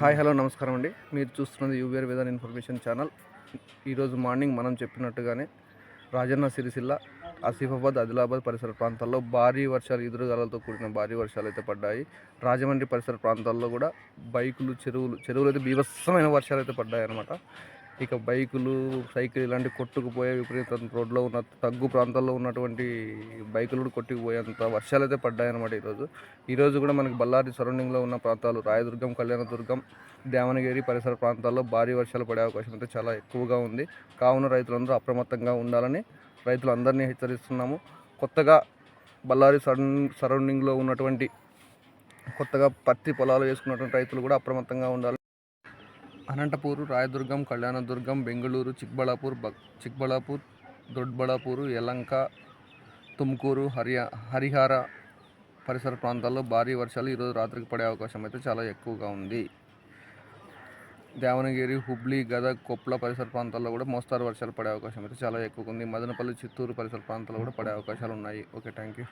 Hi hello నమస్కారం అండి. మీరు చూస్తున్నది యూబీఆర్ వేదన్ ఇన్ఫర్మేషన్ ఛానల్. ఈరోజు మార్నింగ్ మనం చెప్పినట్టుగానే రాజన్న సిరిసిల్ల ఆసిఫాబాద్ ఆదిలాబాద్ పరిసర ప్రాంతాల్లో భారీ వర్షాలు ఎదురుగాలతో కూడిన భారీ వర్షాలు అయితే పడ్డాయి. రాజమండ్రి పరిసర ప్రాంతాల్లో కూడా బైకులు చెరువులు చెరువులు అయితే బీభత్సమైన వర్షాలు అయితే పడ్డాయి అనమాట ఇక బైకులు సైకిల్ ఇలాంటి కొట్టుకుపోయే విపరీత రోడ్లో ఉన్న తగ్గు ప్రాంతాల్లో ఉన్నటువంటి బైకులు కూడా కొట్టుకుపోయేంత వర్షాలు అయితే పడ్డాయన్నమాట ఈరోజు. ఈరోజు కూడా మనకి బళ్ళారి సరౌండింగ్లో ఉన్న ప్రాంతాలు రాయదుర్గం కళ్యాణదుర్గం దేవనగిరి పరిసర ప్రాంతాల్లో భారీ వర్షాలు పడే అవకాశం అయితే చాలా ఎక్కువగా ఉంది. కావున రైతులందరూ అప్రమత్తంగా ఉండాలని రైతులందరినీ హెచ్చరిస్తున్నాము. కొత్తగా బళ్ళారి సరౌండ్ సరౌండింగ్లో ఉన్నటువంటి కొత్తగా పత్తి పొలాలు వేసుకున్నటువంటి రైతులు కూడా అప్రమత్తంగా ఉండాలి. అనంతపూరు రాయదుర్గం కళ్యాణదుర్గం బెంగళూరు చిక్బళాపూర్ బ చిక్బళాపూర్ దొడ్బళాపూరు యలంక తుమ్కూరు హరియా హరిహార పరిసర ప్రాంతాల్లో భారీ వర్షాలు ఈరోజు రాత్రికి పడే అవకాశం అయితే చాలా ఎక్కువగా ఉంది. దేవనగిరి హుబ్లీ గదగ్ కొప్ల పరిసర ప్రాంతాల్లో కూడా మోస్తారు వర్షాలు పడే అవకాశం అయితే చాలా ఎక్కువగా ఉంది. మదనపల్లి చిత్తూరు పరిసర ప్రాంతాల్లో కూడా పడే అవకాశాలు ఉన్నాయి. Okay thank you